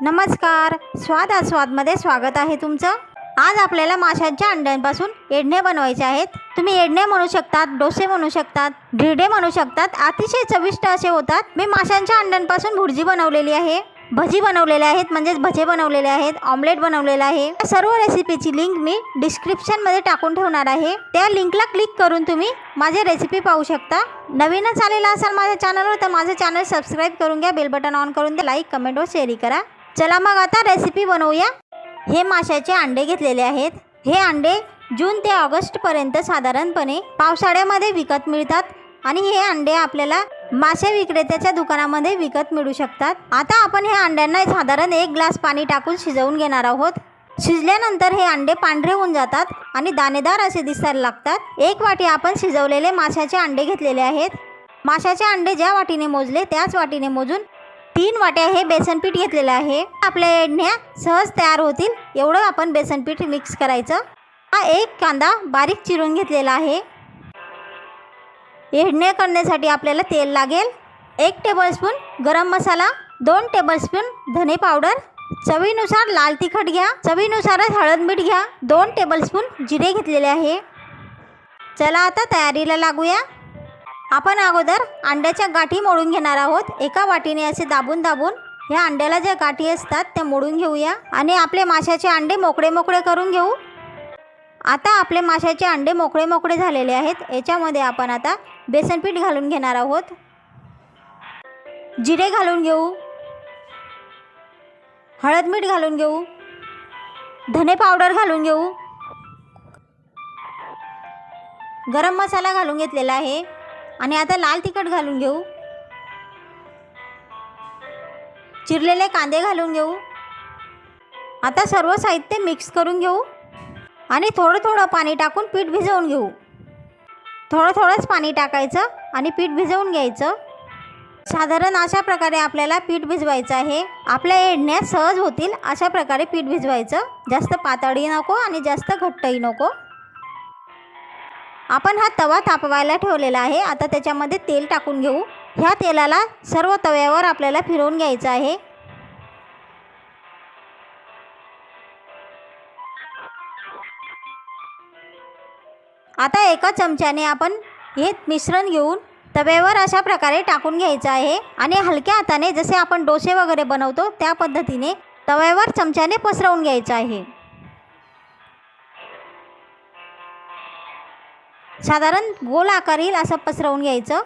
नमस्कार. स्वाद आस्वादमध्ये स्वागत आहे तुमचं. आज आपल्याला माशांच्या अंड्यांपासून एडणे बनवायचे आहेत. तुम्ही एडणे म्हणू शकतात डोसे म्हणू शकतात ढिरडे म्हणू शकतात. अतिशय चविष्ट असे होतात. मी माशांच्या अंड्यांपासून भुर्जी बनवलेली आहे. भजी बनवलेले आहेत म्हणजेच भजे बनवलेले आहेत ऑमलेट बनवलेलं आहे. सर्व रेसिपीची लिंक मी डिस्क्रिप्शनमध्ये टाकून ठेवणार आहे. त्या लिंकला क्लिक करून तुम्ही माझे रेसिपी पाहू शकता. नवीनच आलेला असाल माझ्या चॅनलवर तर माझं चॅनल सबस्क्राईब करून घ्या बेल बटन ऑन करून द्या लाईक कमेंट व शेअर करा. चला मग आता रेसिपी बनवूया. हे माशाचे अंडे घेतलेले आहेत. हे अंडे जून ते ऑगस्टपर्यंत साधारणपणे पावसाळ्यामध्ये विकत मिळतात आणि हे अंडे आपल्याला मासे विक्रेत्याच्या दुकानामध्ये विकत मिळू शकतात. आता आपण हे अंड्यांना साधारण एक ग्लास पाणी टाकून शिजवून घेणार आहोत. शिजल्यानंतर हे अंडे पांढरे होऊन जातात आणि दाणेदार असे दिसायला लागतात. एक वाटी आपण शिजवलेले माशाचे अंडे घेतलेले आहेत. माशाचे अंडे ज्या वाटीने मोजले त्याच वाटीने मोजून तीन वाट्या हे बेसन पीठ घेतलेलं आहे. आपल्या येडण्या सहज तयार होतील. एवढं आपण बेसन पीठ मिक्स करायचं. हा एक कांदा बारीक चिरून घेतलेला आहे. एडणे करण्यासाठी आपल्याला तेल लागेल. एक टेबलस्पून गरम मसाला दोन टेबलस्पून धने पावडर चवीनुसार लाल तिखट घ्या. चवीनुसारच हळद मीठ घ्या. दोन टेबलस्पून जिरे घेतलेले आहे. चला आता तयारीला लागूया. आपण अगोदर अंड्याच्या गाठी मोडून घेणार आहोत. एका वाटीने असे दाबून दाबून ह्या अंड्याला ज्या गाठी असतात त्या मोडून घेऊया आणि आपले माशाचे अंडे मोकळे मोकळे करून घेऊ. आता आपले माशाचे अंडे मोकळे मोकळे झालेले आहेत. याच्यामध्ये आपण आता बेसनपीठ घालून घेणार आहोत. जिरे घालून घेऊ. हळद मीठ घालून घेऊ. धने पावडर घालून घेऊ. गरम मसाला घालून घेतलेला आहे. आणि आता लाल तिखट घालून घेऊ. चिरलेले कांदे घालून घेऊ. आता सर्व साहित्य मिक्स करून घेऊ. आणि थोडं थोडं पाणी टाकून पीठ भिजवून घेऊ. थोडं थोडंच पाणी टाकायचं आणि पीठ भिजवून घ्यायचं. साधारण अशा प्रकारे आपल्याला पीठ भिजवायचं आहे. आपल्या एडण्या सहज होतील अशा प्रकारे पीठ भिजवायचं. जास्त पातळी नको आणि जास्त घट्टही नको. आपण हा तवा तापवायला ठेवलेला आहे. आता त्याच्यामध्ये तेल टाकून घेऊ. ह्या तेलाला सर्व तव्यावर आपल्याला फिरवून घ्यायचं आहे. आता एका चमच्याने आपण हे मिश्रण घेऊन तव्यावर अशा प्रकारे टाकून घ्यायचं आहे. आणि हलक्या हाताने जसे आपण डोसे वगैरे बनवतो त्या पद्धतीने तव्यावर चमच्याने पसरवून घ्यायचं आहे. साधारण गोल आकार येईल असं पसरवून घ्यायचं.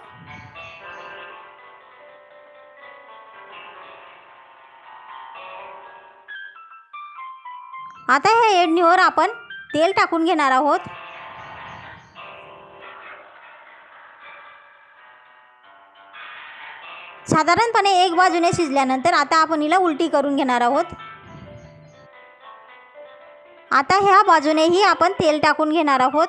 आता ह्या एडणीवर आपण तेल टाकून घेणार आहोत. साधारणपणे एक बाजूने शिजल्यानंतर आता आपण हिला उलटी करून घेणार आहोत. आता ह्या बाजूनेही आपण तेल टाकून घेणार आहोत.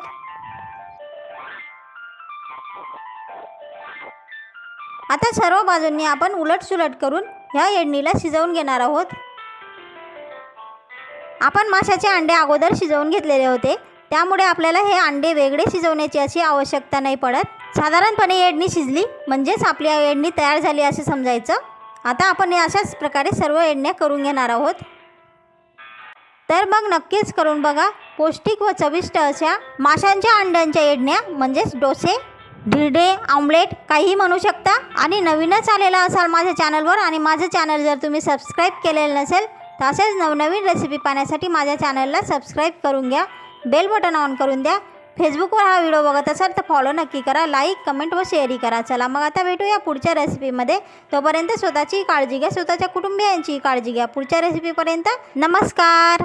आता सर्व बाजूंनी आपण उलटसुलट करून ह्या येडणीला शिजवून घेणार आहोत. आपण माशाचे अंडे अगोदर शिजवून घेतलेले होते. त्यामुळे आपल्याला हे अंडे वेगळे शिजवण्याची अशी आवश्यकता नाही पडत. साधारणपणे येडणी शिजली म्हणजेच आपली येडणी तयार झाली असे समजायचं. आता आपण हे अशाच प्रकारे सर्व येडण्या करून घेणार आहोत. तर मग नक्कीच करून बघा पौष्टिक व चविष्ट अशा माशांच्या अंड्यांच्या येडण्या म्हणजेच डोसे. ढिरडे ऑमलेट काहीही म्हणू शकता आणि नवीनच आलेला असाल माझ्या चॅनलवर आणि माझं चॅनल जर तुम्ही सबस्क्राईब केलेलं नसेल तर असेच नवनवीन रेसिपी पाहण्यासाठी माझ्या चॅनलला सबस्क्राईब करून घ्या बेल बटन ऑन करून द्या. फेसबुकवर हा व्हिडिओ बघत असाल तर फॉलो नक्की करा लाईक कमेंट व शेअरही करा. चला मग आता भेटूया पुढच्या रेसिपीमध्ये तोपर्यंत स्वतःची काळजी घ्या स्वतःच्या कुटुंबियांची काळजी घ्या. पुढच्या रेसिपीपर्यंत नमस्कार.